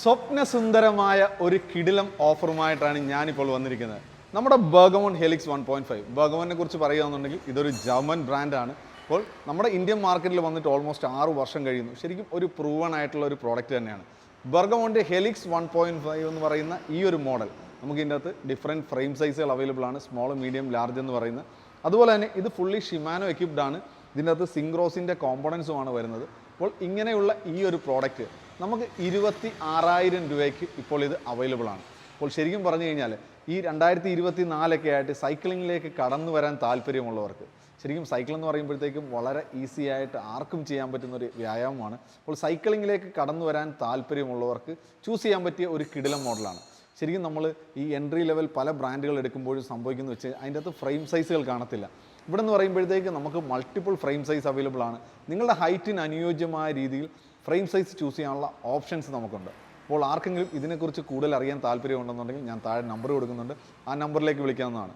സ്വപ്നസുന്ദരമായ ഒരു കിടിലം ഓഫറുമായിട്ടാണ് ഞാനിപ്പോൾ വന്നിരിക്കുന്നത്. നമ്മുടെ Bergamont Helix one point five. ബർഗമോനെ കുറിച്ച് പറയുകയാണെന്നുണ്ടെങ്കിൽ ഇതൊരു ജർമ്മൻ ബ്രാൻഡാണ്. അപ്പോൾ നമ്മുടെ ഇന്ത്യൻ മാർക്കറ്റിൽ വന്നിട്ട് ഓൾമോസ്റ്റ് ആറ് വർഷം കഴിയുന്നു. ശരിക്കും ഒരു പ്രൂവൺ ആയിട്ടുള്ള ഒരു പ്രോഡക്റ്റ് തന്നെയാണ്. ബർഗമോന്റെ ഹെലിക്സ് വൺ പോയിന്റ് ഫൈവ് എന്ന് പറയുന്ന ഈ ഒരു മോഡൽ നമുക്ക് ഇതിന്റെ അകത്ത് ഡിഫറെന്റ് ഫ്രെയിം സൈസുകൾ അവൈലബിൾ ആണ്. സ്മോൾ മീഡിയം ലാർജ് എന്ന് പറയുന്നത്. അതുപോലെ തന്നെ ഇത് ഫുള്ളി ഷിമാനോ എക്യുപ്ഡ് ആണ്. ഇതിന്റെ അകത്ത് സിംഗ്രോസിന്റെ കോമ്പണൻസുമാണ് വരുന്നത്. അപ്പോൾ ഇങ്ങനെയുള്ള ഈ ഒരു പ്രോഡക്റ്റ് നമുക്ക് ഇരുപത്തി ആറായിരം രൂപയ്ക്ക് ഇപ്പോൾ ഇത് അവൈലബിൾ ആണ്. അപ്പോൾ ശരിക്കും പറഞ്ഞു കഴിഞ്ഞാൽ ഈ രണ്ടായിരത്തി ഇരുപത്തി നാലൊക്കെ ആയിട്ട് സൈക്ലിങ്ങിലേക്ക് കടന്നു വരാൻ താല്പര്യമുള്ളവർക്ക് ശരിക്കും സൈക്കിൾ എന്ന് പറയുമ്പോഴത്തേക്കും വളരെ ഈസി ആയിട്ട് ആർക്കും ചെയ്യാൻ പറ്റുന്ന ഒരു വ്യായാമമാണ്. അപ്പോൾ സൈക്ലിങ്ങിലേക്ക് കടന്നു വരാൻ താല്പര്യമുള്ളവർക്ക് ചൂസ് ചെയ്യാൻ പറ്റിയ ഒരു കിടിലം മോഡലാണ് ശരിക്കും നമ്മൾ ഈ എൻട്രി ലെവൽ പല ബ്രാൻഡുകൾ എടുക്കുമ്പോഴും സംഭവിക്കുന്നത് വെച്ച് അതിന്റെ അകത്ത് ഫ്രെയിം സൈസുകൾ കാണത്തില്ല. ഇവിടെ എന്ന് പറയുമ്പോഴത്തേക്ക് നമുക്ക് മൾട്ടിപ്പിൾ ഫ്രെയിം സൈസ് അവൈലബിൾ ആണ്. നിങ്ങളുടെ ഹൈറ്റിന് അനുയോജ്യമായ രീതിയിൽ ഫ്രെയിം സൈസ് ചൂസ് ചെയ്യാനുള്ള ഓപ്ഷൻസ് നമുക്കുണ്ട്. അപ്പോൾ ആർക്കെങ്കിലും ഇതിനെക്കുറിച്ച് കൂടുതൽ അറിയാൻ താല്പര്യമുണ്ടെന്നുണ്ടെങ്കിൽ ഞാൻ താഴെ നമ്പർ കൊടുക്കുന്നുണ്ട്. ആ നമ്പറിലേക്ക് വിളിക്കാവുന്നതാണ്.